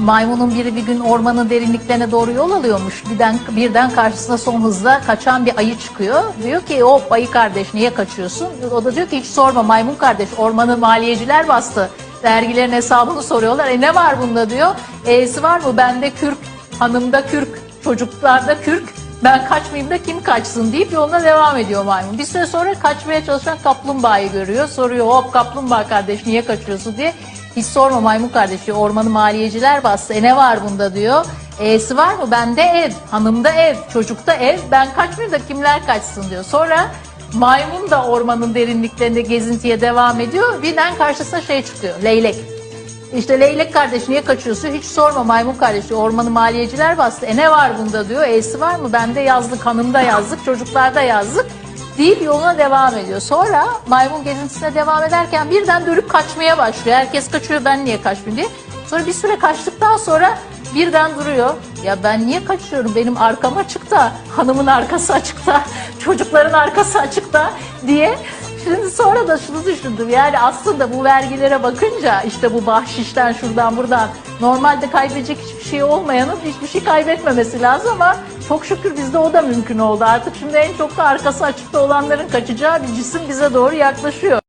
maymunun biri bir gün ormanın derinliklerine doğru yol alıyormuş. Birden, birden karşısına son hızla kaçan bir ayı çıkıyor. Diyor ki hop ayı kardeş niye kaçıyorsun? O da diyor ki hiç sorma maymun kardeş ormanı maliyeciler bastı. Vergilerin hesabını soruyorlar. E ne var bunda diyor. E'si var mı? Bende kürk, hanımda kürk, çocuklarda kürk. Ben kaçmayayım da kim kaçsın deyip yoluna devam ediyor maymun. Bir süre sonra kaçmaya çalışan kaplumbağayı görüyor. Soruyor hop kaplumbağa kardeş niye kaçıyorsun diye. Hiç sorma maymun kardeş diyor. Ormanı maliyeciler bastı. E ne var bunda diyor. E'si var mı? Bende ev, hanımda ev, çocukta ev. Ben kaçmayayım da kimler kaçsın diyor. Sonra maymun da ormanın derinliklerinde gezintiye devam ediyor. Birden karşısına şey çıkıyor. Leylek. İşte leylek kardeş niye kaçıyorsun? Hiç sorma maymun kardeş diyor. Ormanı maliyeciler bastı. E ne var bunda diyor. E'si var mı? Bende yazlık, hanımda yazlık, çocuklarda yazlık deyip yoluna devam ediyor. Sonra maymun gezintisine devam ederken birden dönüp kaçmaya başlıyor. Herkes kaçıyor ben niye kaçmayayım diye. Sonra bir süre kaçtıktan sonra birden duruyor. Ya ben niye kaçıyorum? Benim arkam açıkta, hanımın arkası açıkta, çocukların arkası açıkta diye. Şimdi sonra da şunu düşündüm. Yani aslında bu vergilere bakınca işte bu bahşişten şuradan buradan normalde kaybedecek hiçbir şey olmayanın hiçbir şey kaybetmemesi lazım ama çok şükür bizde o da mümkün oldu. Artık şimdi en çok da arkası açıkta olanların kaçacağı bir cisim bize doğru yaklaşıyor.